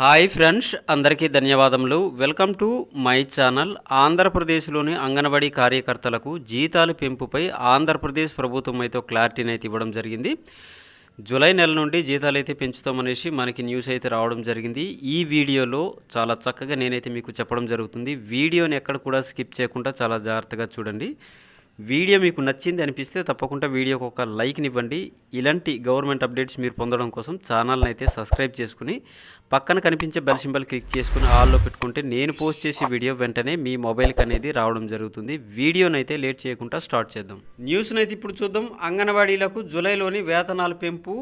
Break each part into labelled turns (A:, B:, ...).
A: Hi friends అందరికీ ధన్యవాదములు. Welcome to my channel. ఆంధ్రప్రదేశ్లోని అంగన్వాడీ కార్యకర్తలకు జీతాలు పెంపుపై ఆంధ్రప్రదేశ్ ప్రభుత్వం అయితే క్లారిటీని అయితే ఇవ్వడం జరిగింది. జూలై నెల నుండి జీతాలు అయితే పెంచుతామనేసి మనకి న్యూస్ అయితే రావడం జరిగింది. ఈ వీడియోలో చాలా చక్కగా నేనైతే మీకు చెప్పడం జరుగుతుంది. వీడియోని ఎక్కడ కూడా స్కిప్ చేయకుండా చాలా జాగ్రత్తగా చూడండి. వీడియో మీకు నచ్చింది అనిపిస్తే తప్పకుండా వీడియోకి ఒక లైక్ని ఇవ్వండి. ఇలాంటి గవర్నమెంట్ అప్డేట్స్ మీరు పొందడం కోసం ఛానల్ని అయితే సబ్స్క్రైబ్ చేసుకుని పక్కన కనిపించే బెల్ సింబల్ క్లిక్ చేసుకుని ఆల్లో పెట్టుకుంటే నేను పోస్ట్ చేసే వీడియో వెంటనే మీ మొబైల్కి అనేది రావడం జరుగుతుంది. వీడియోనైతే లేట్ చేయకుండా స్టార్ట్ చేద్దాం. న్యూస్ని అయితే ఇప్పుడు చూద్దాం. అంగన్వాడీలకు జూలైలోని వేతనాల పెంపు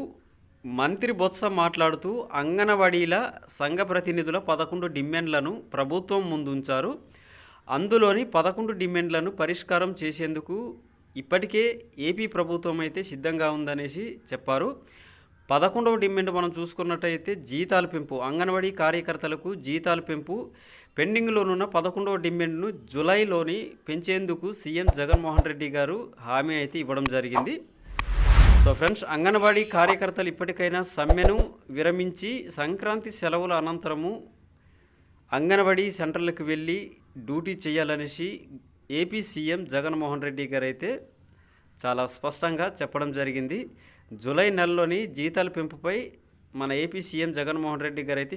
A: మంత్రి బొత్స మాట్లాడుతూ అంగన్వాడీల సంఘ ప్రతినిధుల పదకొండు డిమాండ్లను ప్రభుత్వం ముందుంచారు. అందులోని పదకొండు డిమాండ్లను పరిష్కారం చేసేందుకు ఇప్పటికే ఏపీ ప్రభుత్వం అయితే సిద్ధంగా ఉందనేసి చెప్పారు. పదకొండవ డిమాండ్ మనం చూసుకున్నట్టయితే జీతాల పెంపు అంగన్వాడీ కార్యకర్తలకు జీతాల పెంపు పెండింగ్లోనున్న పదకొండవ డిమాండ్ను జూలైలోని పెంచేందుకు సీఎం జగన్మోహన్ రెడ్డి గారు హామీ అయితే ఇవ్వడం జరిగింది. సో ఫ్రెండ్స్ అంగన్వాడీ కార్యకర్తలు ఇప్పటికైనా సమ్మెను విరమించి సంక్రాంతి సెలవుల అనంతరము అంగన్వాడీ సెంటర్లకు వెళ్ళి డ్యూటీ చేయాలనేసి ఏపీ సీఎం జగన్మోహన్ రెడ్డి గారు అయితే చాలా స్పష్టంగా చెప్పడం జరిగింది. జూలై నెలలోని జీతాల పెంపుపై మన ఏపీ సీఎం జగన్మోహన్ రెడ్డి గారు అయితే